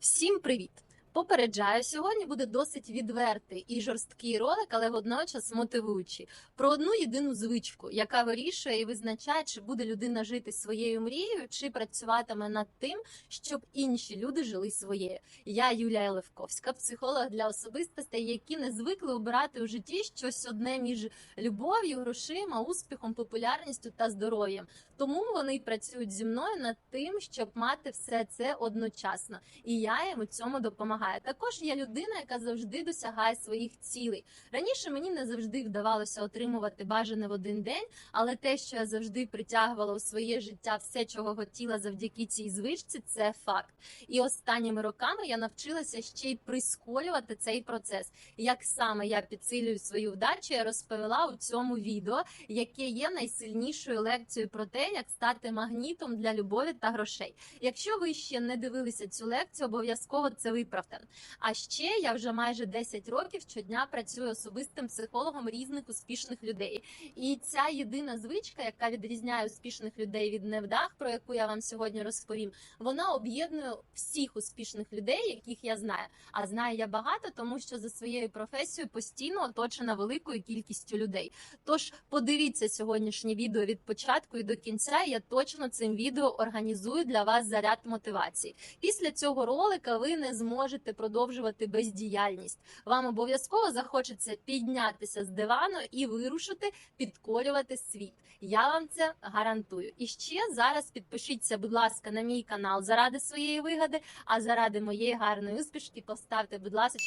Всім привіт! Попереджаю, сьогодні буде досить відвертий і жорсткий ролик, але водночас мотивуючий про одну єдину звичку, яка вирішує і визначає, чи буде людина жити своєю мрією, чи працюватиме над тим, щоб інші люди жили своєю. Я Юлія Левковська, психолог для особистостей, які не звикли обирати у житті щось одне між любов'ю, грошима, успіхом, популярністю та здоров'ям. Тому вони працюють зі мною над тим, щоб мати все це одночасно, і я їм у цьому допомагаю. Також я людина, яка завжди досягає своїх цілей. Раніше мені не завжди вдавалося отримувати бажане в один день, але те, що я завжди притягувала у своє життя все, чого хотіла завдяки цій звичці, це факт. І останніми роками я навчилася ще й прискорювати цей процес. Як саме я підсилюю свою вдачу, я розповіла у цьому відео, яке є найсильнішою лекцією про те, як стати магнітом для любові та грошей. Якщо ви ще не дивилися цю лекцію, обов'язково це виправте. А ще я вже майже 10 років щодня працюю особистим психологом різних успішних людей. І ця єдина звичка, яка відрізняє успішних людей від невдах, про яку я вам сьогодні розповім, вона об'єднує всіх успішних людей, яких я знаю. А знаю я багато, тому що за своєю професією постійно оточена великою кількістю людей. Тож подивіться сьогоднішнє відео від початку і до кінця. Я точно цим відео організую для вас заряд мотивації. Після цього ролика ви не зможете продовжувати бездіяльність. Вам обов'язково захочеться піднятися з дивану і вирушити підкорювати світ. Я вам це гарантую. І ще зараз підпишіться, будь ласка, на мій канал заради своєї вигоди. А заради моєї гарної успішки поставте, будь ласка,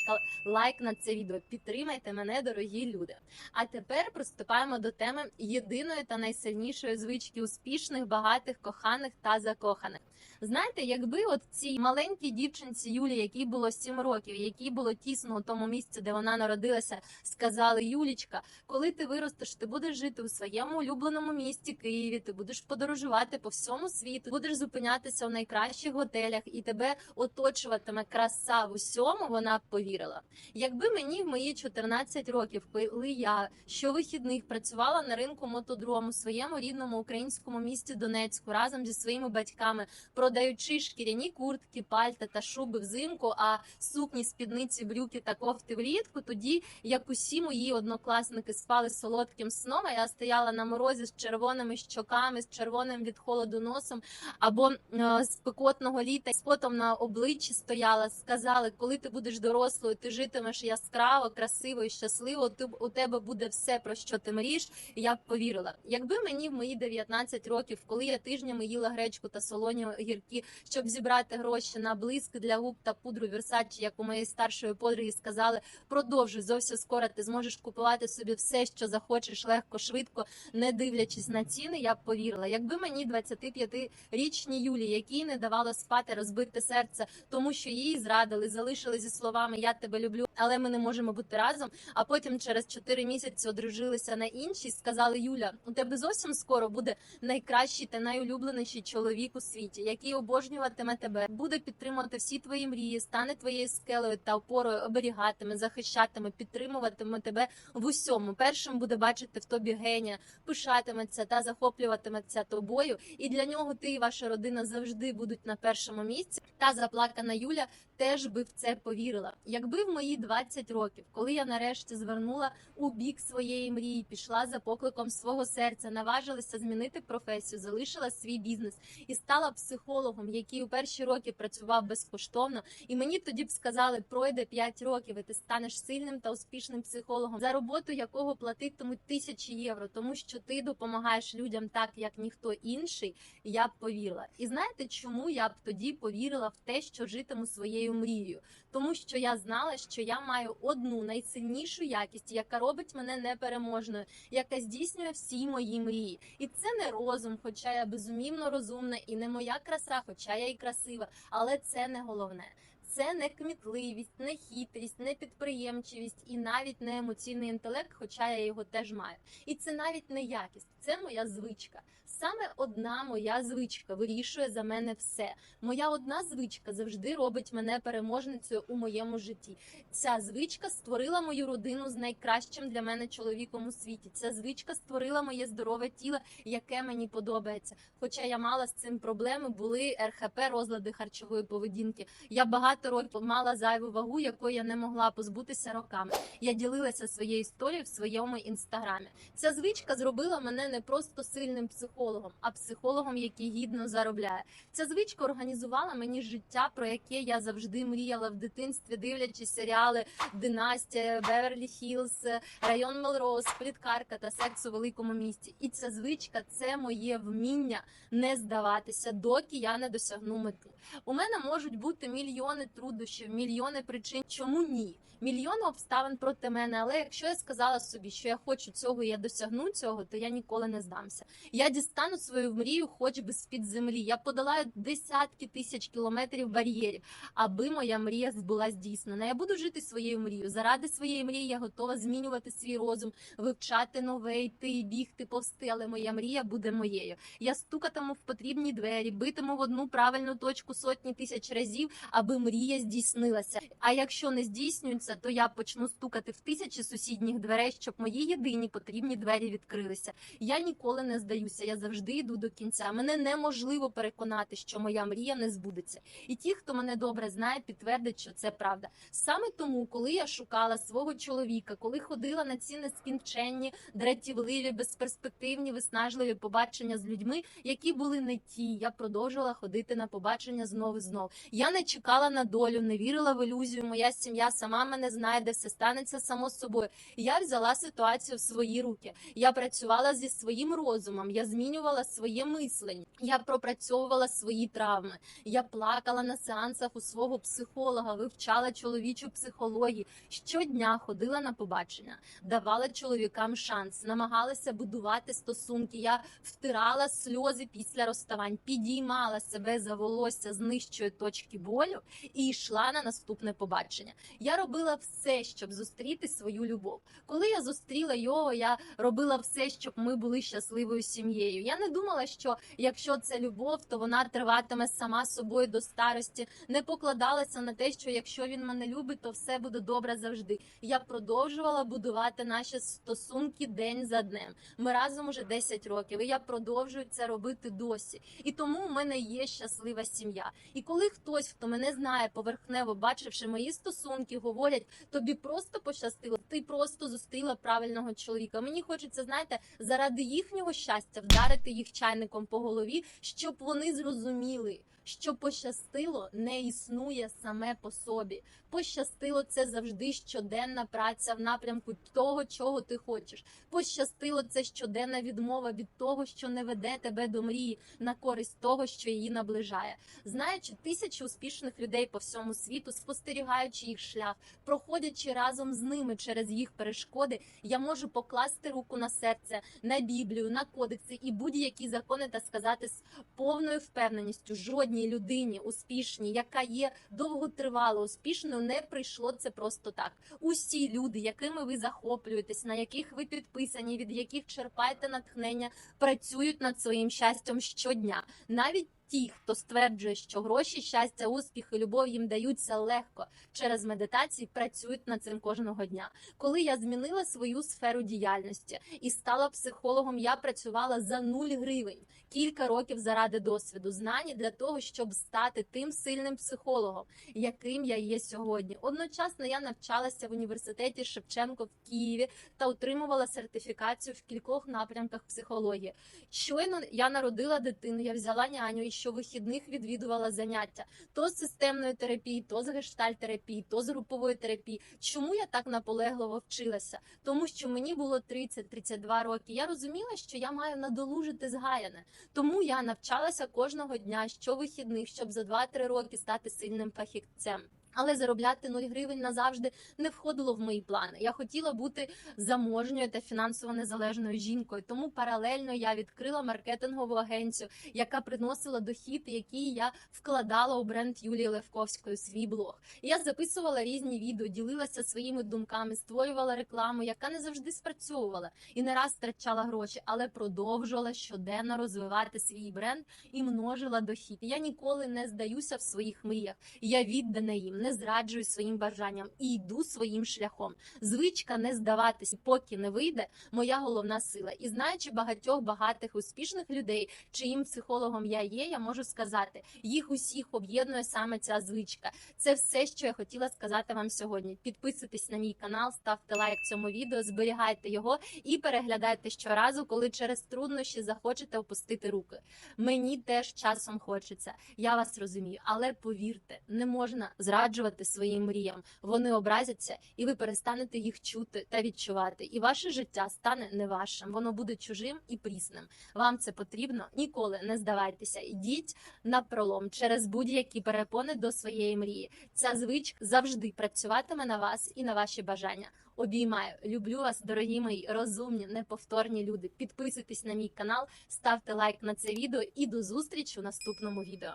лайк на це відео. Підтримайте мене, дорогі люди. А тепер приступаємо до теми єдиної та найсильнішої звички успішних, багатих, коханих та закоханих. Знаєте, якби от цій маленькій дівчинці Юлі, якій було 7 років, якій було тісно у тому місці, де вона народилася, сказали Юлічка, коли ти виростеш, ти будеш жити у своєму улюбленому місті Києві, ти будеш подорожувати по всьому світу, будеш зупинятися у найкращих готелях, і тебе оточуватиме краса в усьому. Вона повірила. Якби мені в мої 14 років, коли я щовихідних працювала на ринку мотодрому у своєму рідному українському місті Донецьку разом зі своїми батьками, продаючи шкіряні куртки, пальта та шуби взимку, а сукні, спідниці, брюки та кофти влітку. Тоді, як усі мої однокласники спали солодким сном, а я стояла на морозі з червоними щоками, з червоним від холоду носом, або е, з пекотного літа з потом на обличчі стояла. Сказали, коли ти будеш дорослою, ти житимеш яскраво, красиво і щасливо. Ти у тебе буде все про що ти мрієш. Я б повірила. Якби мені в мої 19 років, коли я тижнями їла гречку та солоні огірки, щоб зібрати гроші на блиск для губ та пудру Версачі, як у моєї старшої подруги сказали, продовжуй зовсім скоро. Ти зможеш купувати собі все, що захочеш, легко, швидко, не дивлячись на ціни. Я б повірила. Якби мені 25-річній Юлі, якій не давало спати, розбити серце, тому що її зрадили, залишили зі словами Я тебе люблю, але ми не можемо бути разом. А потім через 4 місяці одружилися на іншій. Сказали Юля, у тебе зовсім скоро буде найкращий та найулюбленіший чоловік у світі, який обожнюватиме тебе, буде підтримувати всі твої мрії, стане твоєю скелею та опорою, оберігатиме, захищатиме, підтримуватиме тебе в усьому. Першим буде бачити в тобі генія, пишатиметься та захоплюватиметься тобою. І для нього ти і ваша родина завжди будуть на першому місці. Та заплакана Юля теж би в це повірила. Якби в мої 20 років, коли я нарешті звернула у бік своєї мрії, пішла за покликом свого серця, наважилася змінити професію, залишила свій бізнес і стала психологом, який у перші роки працював безкоштовно. І мені тоді б сказали, пройде 5 років, і ти станеш сильним та успішним психологом, за роботу якого платитимуть тисячі євро, тому що ти допомагаєш людям так, як ніхто інший. Я б повірила. І знаєте, чому я б тоді повірила в те, що житиму своєю мрією? Тому що я знала, що я маю одну найсильнішу якість, яка робить мене непереможною, яка здійснює всі мої мрії. І це не розум, хоча я безумівно розумна, і не моя краса, хоча я і красива, але це не головне. Це не кмітливість, не хитрість, не підприємчивість і навіть не емоційний інтелект, хоча я його теж маю. І це навіть не якість, це моя звичка. Саме одна моя звичка вирішує за мене все. Моя одна звичка завжди робить мене переможницею у моєму житті. Ця звичка створила мою родину з найкращим для мене чоловіком у світі. Ця звичка створила моє здорове тіло, яке мені подобається. Хоча я мала з цим проблеми, були РХП, розлади харчової поведінки. Я багато років мала зайву вагу, якої я не могла позбутися роками. Я ділилася своєю історією в своєму інстаграмі. Ця звичка зробила мене не просто сильним психологом, а психологом, який гідно заробляє. Ця звичка організувала мені життя, про яке я завжди мріяла в дитинстві, дивлячись серіали Династія, Беверлі Хілз, район Мелроуз, Пліткарка та секс у великому місті. І ця звичка це моє вміння не здаватися, доки я не досягну мети. У мене можуть бути мільйони труднощів, мільйони причин, чому ні. Мільйони обставин проти мене, але якщо я сказала собі, що я хочу цього, і я досягну цього, то я ніколи не здамся. Я дістану свою мрію, хоч би з під землі. Я подолаю десятки тисяч кілометрів бар'єрів, аби моя мрія була здійснена. Я буду жити своєю мрією. Заради своєї мрії я готова змінювати свій розум, вивчати нове, йти, бігти, повсти. Але моя мрія буде моєю. Я стукатиму в потрібні двері, битиму в одну правильну точку сотні тисяч разів, аби мрія здійснилася. А якщо не здійснюється, то я почну стукати в тисячі сусідніх дверей, щоб мої єдині потрібні двері відкрилися. Я ніколи не здаюся. Я завжди йду до кінця. Мене неможливо переконати, що моя мрія не збудеться. І ті, хто мене добре знає, підтвердять, що це правда. Саме тому, коли я шукала свого чоловіка, коли ходила на ці нескінченні, дратівливі, безперспективні, виснажливі побачення з людьми, які були не ті, я продовжувала ходити на побачення знову і знов. Я не чекала на долю, не вірила в ілюзію. Моя сім'я сама мене знайде, все станеться само собою. Я взяла ситуацію в свої руки. Я працювала зі своїм розумом, я змінювала своє мислення, я пропрацьовувала свої травми. Я плакала на сеансах у свого психолога, вивчала чоловічу психологію. Щодня ходила на побачення, давала чоловікам шанс, намагалася будувати стосунки. Я втирала сльози після розставань, підіймала себе за волосся з нижчої точки болю і йшла на наступне побачення. Я робила все, щоб зустріти свою любов. Коли я зустріла його, я робила все, щоб ми були щасливою сім'єю. Я не думала, що якщо це любов, то вона триватиме сама собою до старості. Не покладалася на те, що якщо він мене любить, то все буде добре завжди. Я продовжувала будувати наші стосунки день за днем. Ми разом уже 10 років, і я продовжую це робити досі. І тому у мене є щаслива сім'я. І коли хтось, хто мене знає поверхнево, бачивши мої стосунки, говорять, тобі просто пощастило, ти просто зустріла правильного чоловіка. Мені хочеться, знаєте, заради їхнього щастя вдарити їх чайником по голові, щоб вони зрозуміли. Що пощастило не існує саме по собі. Пощастило це завжди щоденна праця в напрямку того, чого ти хочеш. Пощастило це щоденна відмова від того, що не веде тебе до мрії на користь того, що її наближає. Знаючи тисячі успішних людей по всьому світу, спостерігаючи їх шлях, проходячи разом з ними через їх перешкоди, я можу покласти руку на серце, на Біблію, на кодекси і будь-які закони та сказати з повною впевненістю жодній людині успішній, яка є довготривало успішною, не прийшло це просто так. Усі люди, якими ви захоплюєтесь, на яких ви підписані, від яких черпаєте натхнення, працюють над своїм щастям щодня, навіть. Ті, хто стверджує, що гроші, щастя, успіх і любов їм даються легко через медитації, працюють над цим кожного дня. Коли я змінила свою сферу діяльності і стала психологом, я працювала за нуль гривень кілька років заради досвіду, знані для того, щоб стати тим сильним психологом, яким я є сьогодні. Одночасно я навчалася в університеті Шевченко в Києві та отримувала сертифікацію в кількох напрямках психології. Щойно я народила дитину, я взяла няню і щовихідних відвідувала заняття то з системної терапії, то з гештальтерапії, то з групової терапії. Чому я так наполегливо вчилася? Тому що мені було 30-32 роки. Я розуміла, що я маю надолужити згаяне. Тому я навчалася кожного дня щовихідних, щоб за 2-3 роки стати сильним фахівцем. Але заробляти 0 гривень назавжди не входило в мої плани. Я хотіла бути заможньою та фінансово незалежною жінкою. Тому паралельно я відкрила маркетингову агенцію, яка приносила дохід, який я вкладала у бренд Юлії Левковської свій блог. Я записувала різні відео, ділилася своїми думками, створювала рекламу, яка не завжди спрацьовувала і не раз втрачала гроші, але продовжувала щоденно розвивати свій бренд і множила дохід. Я ніколи не здаюся в своїх мріях. Я віддана їм, не зраджую своїм бажанням і йду своїм шляхом. Звичка не здаватись, поки не вийде, моя головна сила. І знаючи багатьох багатих успішних людей, чиїм психологом я є, я можу сказати, їх усіх об'єднує саме ця звичка. Це все, що я хотіла сказати вам сьогодні. Підписуйтесь на мій канал, ставте лайк цьому відео, зберігайте його і переглядайте щоразу, коли через труднощі захочете опустити руки. Мені теж часом хочеться. Я вас розумію, але повірте, не можна зраджувати своїм мріям. Вони образяться, і ви перестанете їх чути та відчувати. І ваше життя стане не вашим. Воно буде чужим і прісним. Вам це потрібно. Ніколи не здавайтеся. Ідіть на пролом через будь-які перепони до своєї мрії. Ця звичка завжди працюватиме на вас і на ваші бажання. Обіймаю, люблю вас, дорогі мої розумні, неповторні люди. Підписуйтесь на мій канал, ставте лайк на це відео і до зустрічі у наступному відео.